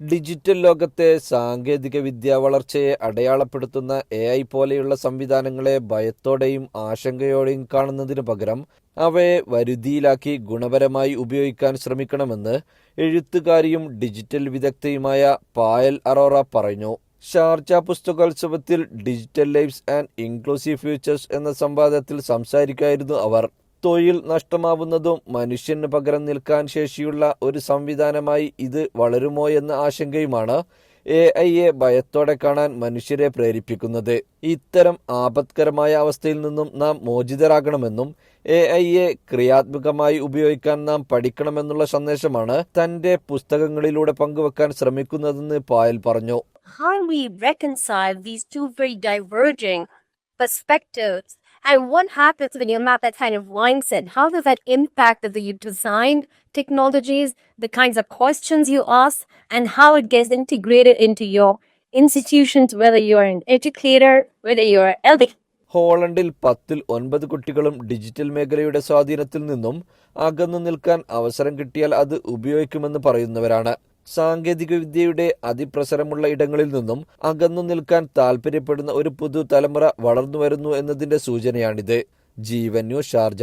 Digital ലോകത്തെ സാങ്കേതിക വിദ്യാ വളർച്ചയെ അടയാളപ്പെടുത്തുന്ന എ ഐ പോലെയുള്ള സംവിധാനങ്ങളെ ഭയത്തോടെയും ആശങ്കയോടെയും കാണുന്നതിനു പകരം അവയെ വരുതിയിലാക്കി ഗുണപരമായി ഉപയോഗിക്കാൻ ശ്രമിക്കണമെന്ന് എഴുത്തുകാരിയും ഡിജിറ്റൽ വിദഗ്ധയുമായ പായൽ അറോറ പറഞ്ഞു. Sharjah പുസ്തകോത്സവത്തിൽ digital lives and inclusive futures എന്ന സംവാദത്തിൽ സംസാരിക്കുകയായിരുന്നു അവർ. തൊഴിൽ നഷ്ടമാവുന്നതും മനുഷ്യന് പകരം നിൽക്കാൻ ശേഷിയുള്ള ഒരു സംവിധാനമായി ഇത് വളരുമോ എന്ന ആശങ്കയുമാണ് എ ഐയെ ഭയത്തോടെ കാണാൻ മനുഷ്യരെ പ്രേരിപ്പിക്കുന്നത് ഇത്തരം ആപത്കരമായ അവസ്ഥയിൽ നിന്നും നാം മോചിതരാകണമെന്നും എ ഐയെ ക്രിയാത്മകമായി ഉപയോഗിക്കാൻ നാം പഠിക്കണമെന്നുള്ള സന്ദേശമാണ് തന്റെ പുസ്തകങ്ങളിലൂടെ പങ്കുവെക്കാൻ ശ്രമിക്കുന്നതെന്ന് പായൽ പറഞ്ഞു how we reconcile these two very diverging perspectives? And what happens when you map that kind of mindset? How does that impact the you designed technologies, the kinds of questions you ask, and how it gets integrated into your institutions, whether you are an educator, whether you're an elder ഹോളണ്ടിൽ പത്തിൽ ഒൻപത് കുട്ടികളും digital മേഖലയുടെ സ്വാധീനത്തിൽ നിന്നും അകന്നു നിൽക്കാൻ അവസരം കിട്ടിയാൽ അത് ഉപയോഗിക്കുമെന്ന് പറയുന്നവരാണ് സാങ്കേതിക വിദ്യയുടെ അതിപ്രസരമുള്ള ഇടങ്ങളിൽ നിന്നും അകന്നു നിൽക്കാൻ താൽപ്പര്യപ്പെടുന്ന ഒരു പുതുതലമുറ വളർന്നു വരുന്നു എന്നതിന്റെ സൂചനയാണിത്. ജീവൻ ഷാർജ.